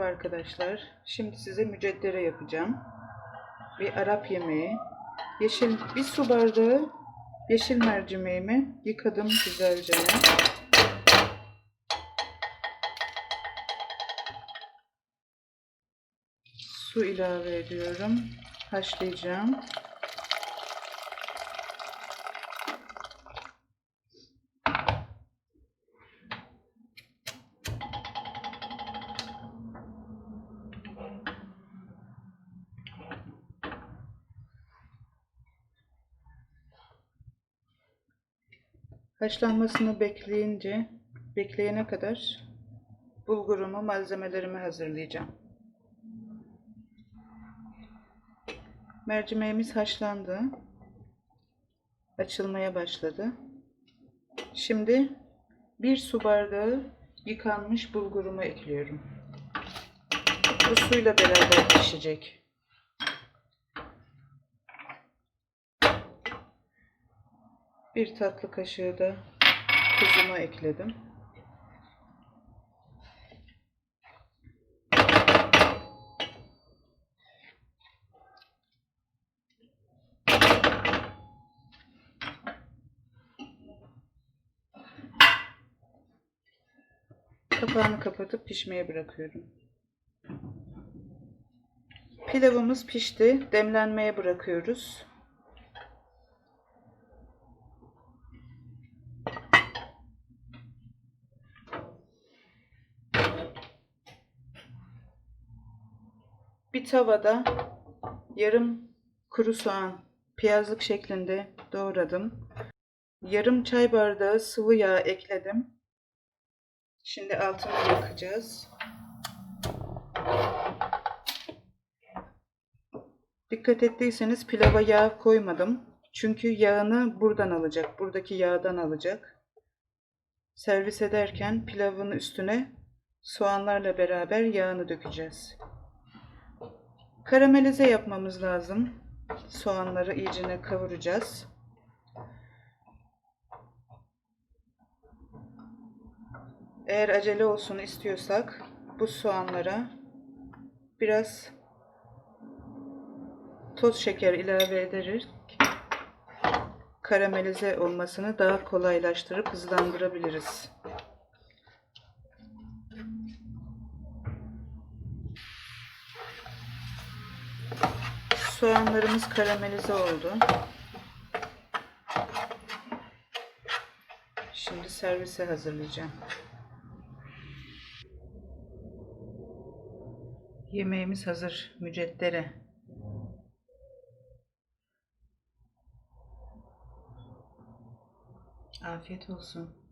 arkadaşlar. Şimdi size müceddere yapacağım. Bir Arap yemeği. Yeşil bir su bardağı yeşil mercimeğimi yıkadım güzelce. Su ilave ediyorum. Haşlayacağım. Haşlanmasını bekleyince, bekleyene kadar bulgurumu, malzemelerimi hazırlayacağım. Mercimeğimiz haşlandı. Açılmaya başladı. Şimdi bir su bardağı yıkanmış bulgurumu ekliyorum. Bu suyla beraber pişecek. Bir tatlı kaşığı da tuzumu ekledim. Kapağını kapatıp pişmeye bırakıyorum. Pilavımız pişti. Demlenmeye bırakıyoruz. Bir tavada yarım kuru soğan piyazlık şeklinde doğradım. Yarım çay bardağı sıvı yağ ekledim. Şimdi altını yakacağız. Dikkat ettiyseniz pilava yağ koymadım. Çünkü yağını buradan alacak. Buradaki yağdan alacak. Servis ederken pilavın üstüne soğanlarla beraber yağını dökeceğiz. Karamelize yapmamız lazım. Soğanları iyicene kavuracağız. Eğer acele olsun istiyorsak bu soğanlara biraz toz şeker ilave ederek karamelize olmasını daha kolaylaştırıp hızlandırabiliriz. Soğanlarımız karamelize oldu. Şimdi servise hazırlayacağım. Yemeğimiz hazır. Müceddere. Afiyet olsun.